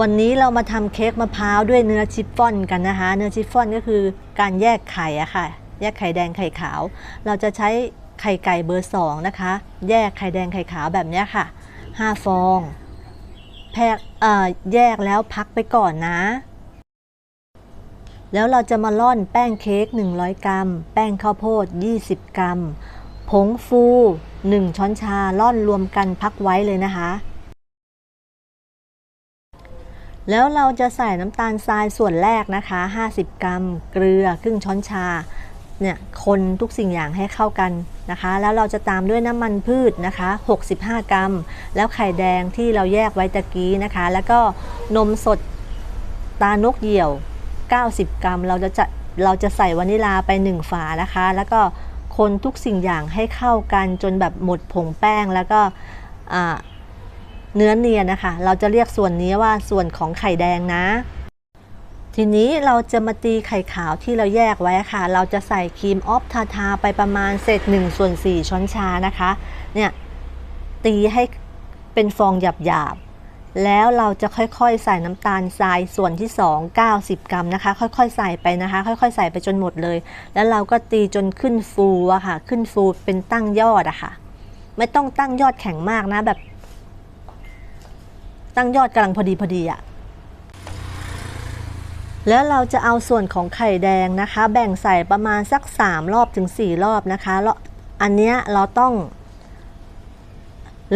วันนี้เรามาทำเค้กมะพร้าวด้วยเนื้อชิฟฟ่อนกันนะคะ เนื้อชิฟฟ่อนก็คือการแยกไข่อะค่ะ แยกไข่แดงไข่ขาว เราจะใช้ไข่ไก่เบอร์สองนะคะ แยกไข่แดงไข่ขาวแบบเนี้ยค่ะ 5 ฟองแพกเออแยกแล้วพักไปก่อนนะ แล้วเราจะมาร่อนแป้งเค้ก 100 กรัม แป้งข้าวโพด 20 กรัม ผงฟู 1 ช้อนชาร่อนรวมกันพักไว้เลยนะคะ แล้วเราจะใส่น้ำตาลทรายส่วนแรกนะคะ 50 กรัม เกลือครึ่งช้อนชาเนี่ยคนทุกสิ่งอย่างให้เข้ากันนะคะ แล้วเราจะตามด้วยน้ำมันพืชนะคะ 65 กรัม แล้วไข่แดงที่เราแยกไว้ตะกี้นะคะ แล้วก็นมสดตานกเหยี่ยว 90 กรัม เราจะจะเราจะใส่วานิลาไป 1 ฝานะคะ แล้วก็คนทุกสิ่งอย่างให้เข้ากันจนแบบหมดผงแป้งแล้วก็อ่า เนื้อเนียนนะคะ เราจะเรียกส่วนนี้ว่าส่วนของไข่แดงนะ ทีนี้เราจะมาตีไข่ขาวที่เราแยกไว้ค่ะ เราจะใส่ครีมออฟทาทาไปประมาณเศษ1ส่วน4ช้อนชานะคะ เนี่ยตีให้เป็นฟองหยาบๆ แล้วเราจะค่อยๆ ใส่น้ำตาลทรายส่วนที่ 2 90 กรัมนะคะ ค่อยๆ ใส่ไปนะคะ ค่อยๆ ใส่ไปจนหมดเลย แล้วเราก็ตีจนขึ้นฟูอะค่ะ ขึ้นฟูเป็นตั้งยอดอะค่ะ ไม่ต้องตั้งยอดแข็งมากนะแบบ ตั้งยอดกำลังพอดีพอดีอะแล้วเราจะเอาส่วนของไข่แดงนะคะ แบ่งใส่ประมาณสัก 3 รอบถึง 4 รอบนะคะแล้วอันเนี้ยเราต้อง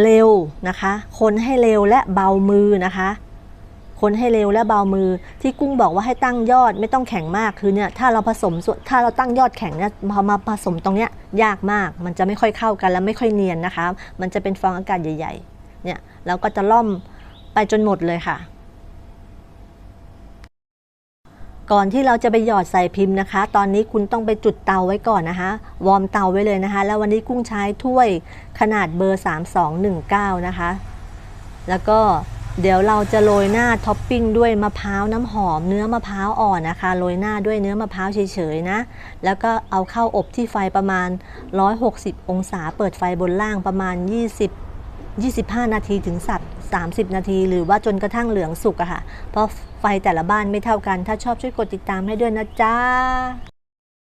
เร็วนะคะ คนให้เร็วและเบามือนะคะ คนให้เร็วและเบามือ ที่กุ้งบอกว่าให้ตั้งยอดไม่ต้องแข็งมากคือเนี่ยถ้าเราผสมส่วนถ้าเราตั้งยอดแข็งเนี่ยพอมาผสมตรงเนี้ยยากมาก มันจะไม่ค่อยเข้ากันและไม่ค่อยเนียนนะคะ มันจะเป็นฟองอากาศใหญ่ ๆ เนี่ยเราก็จะล่อม ไปจนหมดเลยค่ะ ก่อนที่เราจะไปหยอดใส่พิมพ์นะคะ ตอนนี้คุณต้องไปจุดเตาไว้ก่อนนะคะ วอร์มเตาไว้เลยนะคะ แล้ววันนี้กุ้งใช้ถ้วยขนาดเบอร์ 3219 นะคะ แล้วก็เดี๋ยวเราจะโรยหน้าท็อปปิ้งด้วยมะพร้าวน้ำหอม เนื้อมะพร้าวอ่อนนะคะโรยหน้าด้วยเนื้อมะพร้าวเฉยๆนะ แล้วก็เอาเข้าอบที่ไฟประมาณ 160 องศา เปิดไฟบนล่างประมาณ 20 25 นาทีถึงสัตว์ 30 นาที หรือว่าจนกระทั่งเหลืองสุกอะค่ะ เพราะไฟแต่ละบ้านไม่เท่ากัน ถ้าชอบช่วยกดติดตามให้ด้วยนะจ๊ะ